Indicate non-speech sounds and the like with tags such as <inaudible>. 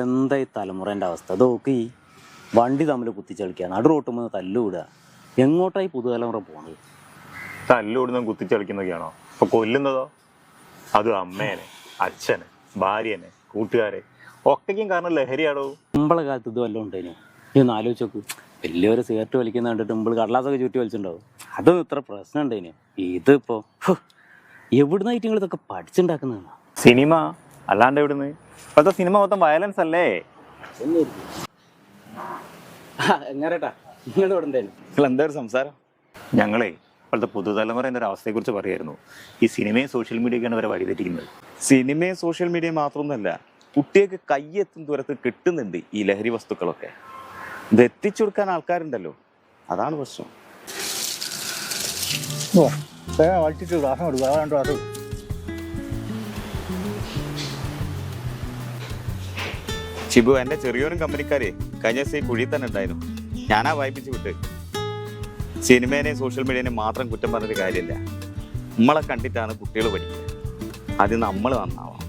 എന്താ ഈ തലമുറേന്റെ അവസ്ഥ? അത് ഈ വണ്ടി തമ്മിൽ കുത്തിച്ചളിക്കുക നടു റോട്ടുമ്പോൾ തല്ലുവിടുക എങ്ങോട്ടായി പുതുതലമുറ പോണത്? തല്ലുവിടുന്ന കുത്തിച്ചളിക്കുന്നൊക്കെയാണോ ഇപ്പൊ കൊല്ലുന്നതോ? അത് അമ്മേനെ അച്ഛനെ ഭാര്യനെ കൂട്ടുകാരെ ഒക്കെയും കാരണം ലഹരിയാണോ നമ്മളെ കാലത്ത് ഇത് വല്ലതും ഉണ്ടായിരുന്നു ഇതൊന്ന് ആലോചിച്ച് നോക്ക്. വലിയൊരു സിഗരറ്റ് വലിക്കുന്ന കണ്ടിട്ട് നമ്മൾ കടലാസൊക്കെ ചുറ്റി വലിച്ചിട്ടുണ്ടാവും. അതൊന്നും ഇത്ര പ്രശ്നം ഉണ്ടായിന് ഇതിപ്പോ എവിടുന്നായിട്ട് നിങ്ങൾ ഇതൊക്കെ പഠിച്ചുണ്ടാക്കുന്നതാണ് സിനിമ അല്ലാണ്ട് എവിടുന്ന്? ഇപ്പോഴത്തെ സിനിമ മൊത്തം വയലൻസ് അല്ലേ? <laughs> എങ്ങനെട്ടാ നിങ്ങൾ എന്താ ഒരു സംസാരം? ഞങ്ങളെ ഇപ്പോഴത്തെ പുതുതലമുറ എന്നൊരു അവസ്ഥയെക്കുറിച്ച് പറയായിരുന്നു. ഈ സിനിമയും സോഷ്യൽ മീഡിയയൊക്കെയാണ് അവരെ വഴിതെറ്റിക്കുന്നത്. സിനിമയും സോഷ്യൽ മീഡിയയും മാത്രമൊന്നുമല്ല കുട്ടികൾക്ക് കയ്യെത്തും ദൂരത്ത് കിട്ടുന്നുണ്ട് ഈ ലഹരി വസ്തുക്കളൊക്കെ. ഇത് എത്തിച്ചു കൊടുക്കാൻ ആൾക്കാരുണ്ടല്ലോ അതാണ് പ്രശ്നം. ഓ വലിച്ചിട്ട് ഗ്ലാസ് കൊടുക്കുക രണ്ട് ഗ്ലാസ് ഷിബു എന്റെ ചെറിയൊരു കമ്പനിക്കാരെ കഴിഞ്ഞ ദിവസം ഈ കുഴിയിൽ തന്നെ ഉണ്ടായിരുന്നു. ഞാനാ വായിപ്പിച്ച് വിട്ട്. സിനിമേനെയും സോഷ്യൽ മീഡിയേനെയും മാത്രം കുറ്റം പറഞ്ഞൊരു കാര്യമില്ല. നമ്മളെ കണ്ടിട്ടാണ് കുട്ടികൾ പഠിക്കുക. അത് നമ്മൾ നന്നാവണം.